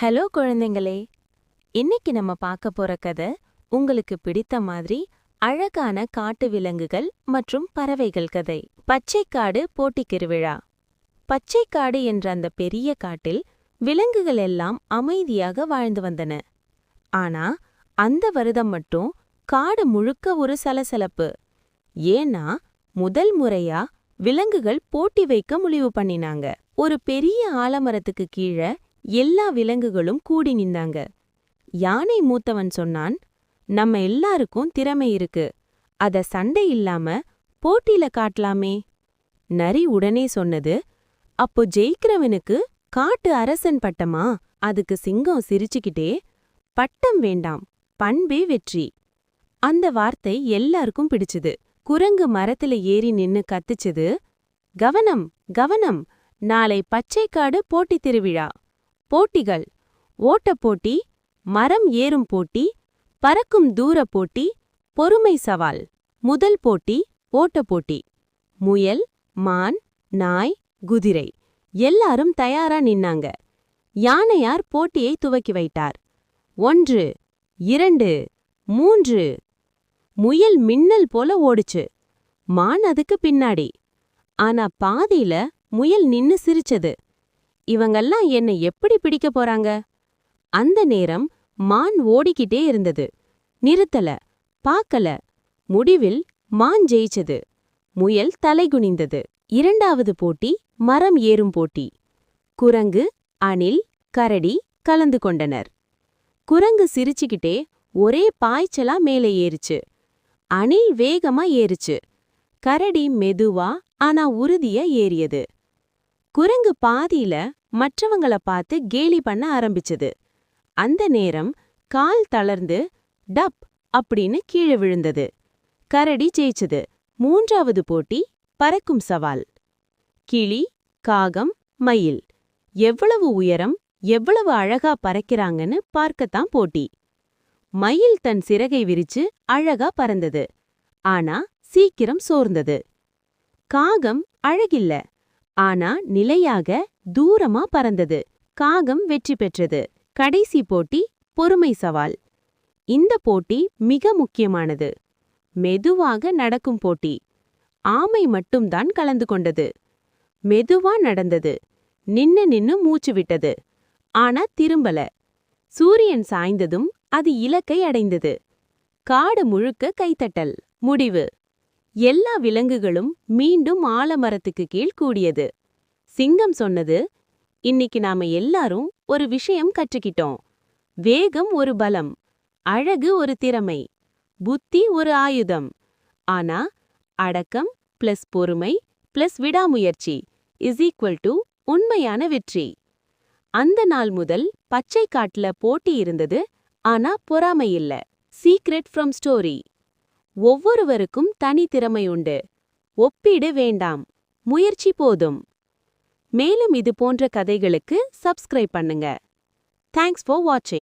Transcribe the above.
Hello குழந்தைங்களே இன்னைக்கு நம்ம பார்க்க போற கதை உங்களுக்கு பிடித்த மாதிரி அழகான காட்டு விலங்குகள் மற்றும் பறவைகள் கதை. பச்சைக்காடு போட்டி திருவிழா. பச்சைக்காடு என்ற அந்த பெரிய காட்டில் விலங்குகள் எல்லாம் அமைதியாக வாழ்ந்து வந்தன. ஆனா அந்த வருடம் மட்டும் காடு முழுக்க ஒரு சலசலப்பு. ஏன்னா முதல் முறையா விலங்குகள் போட்டி வைக்க முடிவு பண்ணினாங்க. ஒரு பெரிய ஆலமரத்துக்கு கீழே எல்லா விலங்குகளும் கூடி நின்னாங்க. யானை மூத்தவன் சொன்னான் நம்ம எல்லாருக்கும் திறமை இருக்கு. அத சண்டை இல்லாம போட்டியில காட்டலாமே. நரி உடனே சொன்னது அப்போ ஜெயிக்கிறவனுக்கு காட்டு அரசன் பட்டமா? அதுக்கு சிங்கம் சிரிச்சுக்கிட்டே பட்டம் வேண்டாம் பண்பே வெற்றி. அந்த வார்த்தை எல்லாருக்கும் பிடிச்சுது. குரங்கு மரத்துல ஏறி நின்னு கத்துச்சது கவனம் கவனம் நாளை பச்சைக்காடு போட்டித் திருவிழா. போட்டிகள். ஓட்டப் போட்டி மரம் ஏறும் போட்டி பறக்கும் தூர போட்டி பொறுமை சவால். முதல் போட்டி ஓட்டப் போட்டி. முயல் மான் நாய் குதிரை. எல்லாரும் தயாரா நின்னாங்க. யானையார் போட்டியை துவக்கி வைத்தார். ஒன்று இரண்டு மூன்று. முயல் மின்னல் போல ஓடுச்சு. மான் அதுக்கு பின்னாடி. ஆனா பாதியில முயல் நின்னு சிரிச்சது. இவங்கெல்லாம் என்னை எப்படி பிடிக்க போறாங்க? அந்த நேரம் மான் ஓடிக்கிட்டே இருந்தது. நிறுத்தல பாக்கல முடிவில் மான் ஜெயிச்சது. முயல் தலைகுனிந்தது. இரண்டாவது போட்டி மரம் ஏறும் போட்டி. குரங்கு அணில் கரடி கலந்து கொண்டனர். குரங்கு சிரிச்சுக்கிட்டே ஒரே பாய்ச்சலா மேலே ஏறுச்சு. அணில் வேகமா ஏறுச்சு. கரடி மெதுவா ஆனா உறுதியா ஏறியது. குரங்கு பாதியில மற்றவங்கள பார்த்து கேலி பண்ண ஆரம்பிச்சது. அந்த நேரம் கால் தளர்ந்து டப் அப்படின்னு கீழே விழுந்தது. கரடி ஜெயிச்சது. மூன்றாவது போட்டி பறக்கும் சவால். கிளி காகம் மயில். எவ்வளவு உயரம் எவ்வளவு அழகா பறக்கிறாங்கன்னு பார்க்கத்தான் போட்டி. மயில் தன் சிறகை விரிச்சு அழகா பறந்தது. ஆனா சீக்கிரம் சோர்ந்தது. காகம் அழகில்ல. ஆனா நிலையாக தூரமா பறந்தது. காகம் வெற்றி பெற்றது. கடைசி போட்டி பொறுமை சவால். இந்த போட்டி மிக முக்கியமானது. மெதுவாக நடக்கும் போட்டி. ஆமை மட்டும்தான் கலந்து கொண்டது. மெதுவா நடந்தது. நின்னு நின்னு மூச்சு விட்டது. ஆனா திரும்பல. சூரியன் சாய்ந்ததும் அது இலக்கை அடைந்தது. காடு முழுக்க கைத்தட்டல். முடிவு. எல்லா விலங்குகளும் மீண்டும் ஆலமரத்துக்கு கீழ் கூடியது. சிங்கம் சொன்னது இன்னைக்கு நாம எல்லாரும் ஒரு விஷயம் கற்றுக்கிட்டோம். வேகம் ஒரு பலம் அழகு ஒரு திறமை புத்தி ஒரு ஆயுதம். ஆனா அடக்கம் பிளஸ் பொறுமை பிளஸ் விடாமுயற்சி இஸ் ஈக்குவல் டு உண்மையான வெற்றி. அந்த நாள் முதல் பச்சை காட்டுல போட்டி இருந்தது ஆனா பொறாமை இல்ல. சீக்ரெட் ஃப்ரம் ஸ்டோரி ஒவ்வொருவருக்கும் தனி திறமை உண்டு. ஒப்பீடு வேண்டாம். முயற்சி போதும். மேலும் இது போன்ற கதைகளுக்கு சப்ஸ்கிரைப் பண்ணுங்க. தேங்க்ஸ் ஃபார் வாட்சிங்